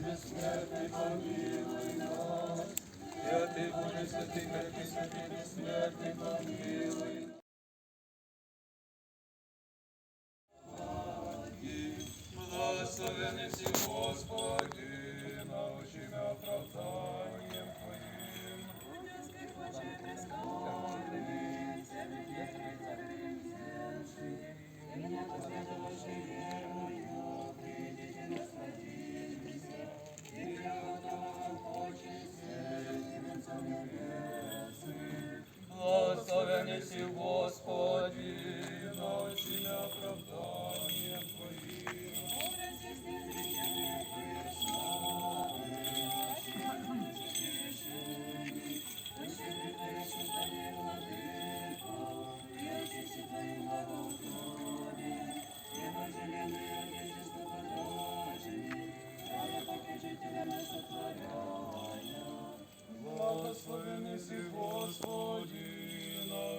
безсмертний, помилуй нас. Святий Боже, святий крепкий, святий безсмертний, помилуй нас. Благословений си, Господи, научи меня оправданием Твоим. Благословений си, Господи, научи меня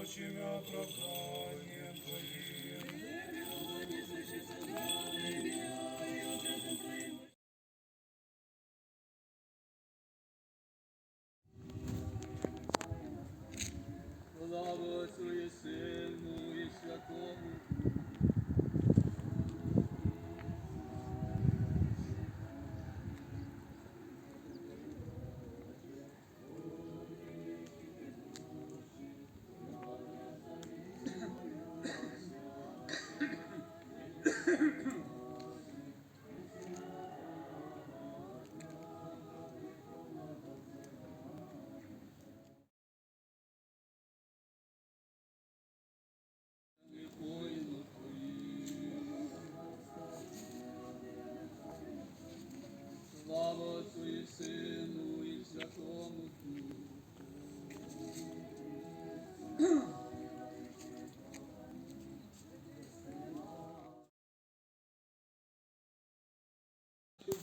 Господи, научи меня Слава Отцу і Сину і Святому Духу.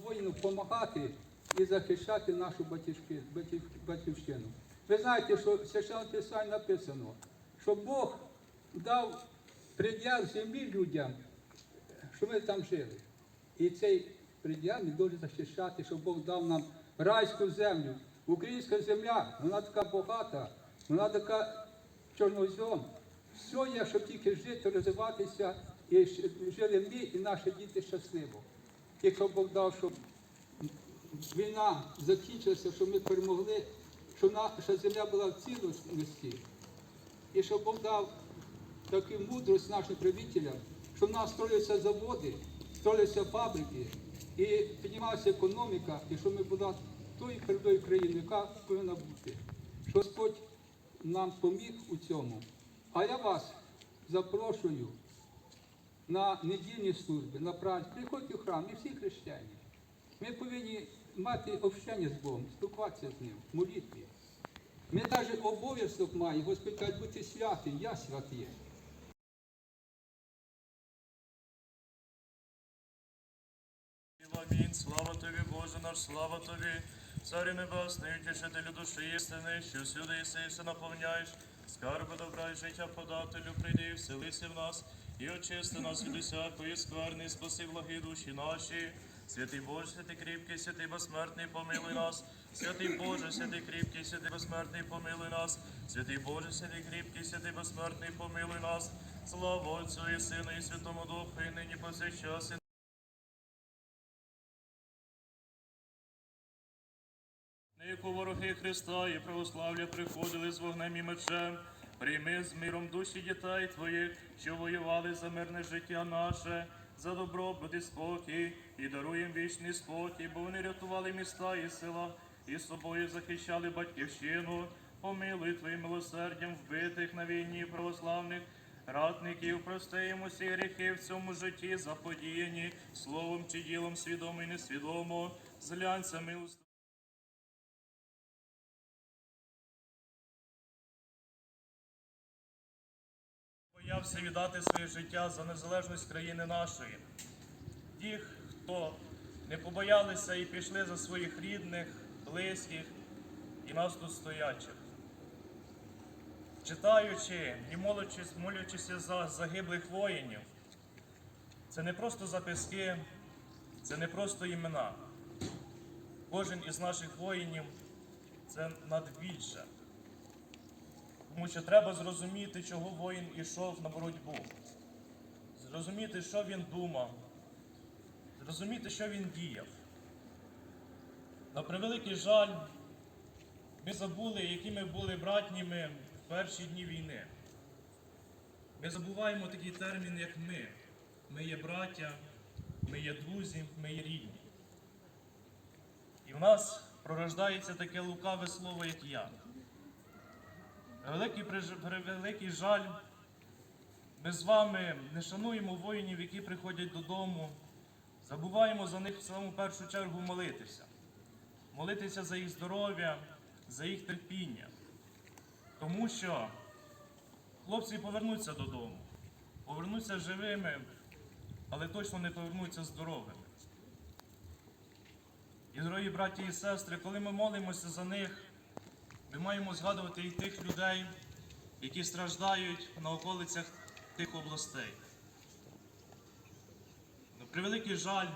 воїну допомагати і захищати нашу батьківщи- батьківщину. Ви знаєте, що в Священному Писанні написано, що Бог дав приділ землі людям, що ми там жили. І цей ми повинні захищати, щоб Бог дав нам райську землю. Українська земля, вона така багата, вона така чорнозем. Все є, щоб тільки жити, розвиватися, і жили ми і наші діти щасливо. Якщо Бог дав, щоб війна закінчилася, щоб ми перемогли, щоб наша земля була в цілісності, і щоб Бог дав таку мудрость нашим правителям, щоб в нас строїлися заводи, строїлися фабрики, і піднімалася економіка, і щоб ми була тою передою країною, яка повинна бути. Що Господь нам поміг у цьому. А я вас запрошую на недільні служби, на праздник. Приходьте в храм, ми всі християни. Ми повинні мати общення з Богом, спілкуватися з Ним, молитві. Ми навіть обов'язок маємо, Господь каже, бути святим, я святий. Амінь. Слава тобі, Боже наш, слава тобі, Царю Небесний, утішителю душі істини, що всюди єси і все наповняєш, скарби добра і життя подателю, прийди вселися в нас, і очисти нас від усякої скверни, спаси благі душі наші. Святий Боже, святий кріпкий, святий безсмертний, помилуй нас. Святий Боже, святий кріпкий, святий безсмертний, помилуй нас. Святий Боже, святий кріпкий, святий безсмертний, помилуй нас. Слава Отцю і Сину, і Святому Духу, і нині повсякчас, яку вороги Христа і православ'я приходили з вогнем і мечем, прийми з миром душі дітей твоїх, що воювали за мирне життя наше, за добробут і спокій, і даруй їм вічний спокій, бо вони рятували міста і села, і собою захищали батьківщину. Помилуй твоїм милосердям вбитих на війні православних ратників, прости усі гріхи в цьому житті заподіяні, словом чи ділом свідомо і несвідомо, зглянься милостиво. Боявся віддати своє життя за незалежність країни нашої. Тих, хто не побоялися і пішли за своїх рідних, близьких і нас тут стоячих. Читаючи і молячись, молячися за загиблих воїнів, це не просто записки, це не просто імена. кожен із наших воїнів це надбільше. Тому що треба зрозуміти, чого воїн ішов на боротьбу, зрозуміти, що він думав, зрозуміти, що він діяв. На превеликий жаль, ми забули, які ми були братніми в перші дні війни. Ми забуваємо такий термін, як ми. Ми є браття, ми є друзі, ми є рідні. І в нас пророждається таке лукаве слово, як я. Великий, превеликий жаль, ми з вами не шануємо воїнів, які приходять додому, забуваємо за них в саму першу чергу молитися. Молитися за їх здоров'я, за їх терпіння. Тому що хлопці повернуться додому, повернуться живими, але точно не повернуться здоровими. І, дорогі браті і сестри, коли ми молимося за них, ми маємо згадувати і тих людей, які страждають на околицях тих областей. На превеликий жаль,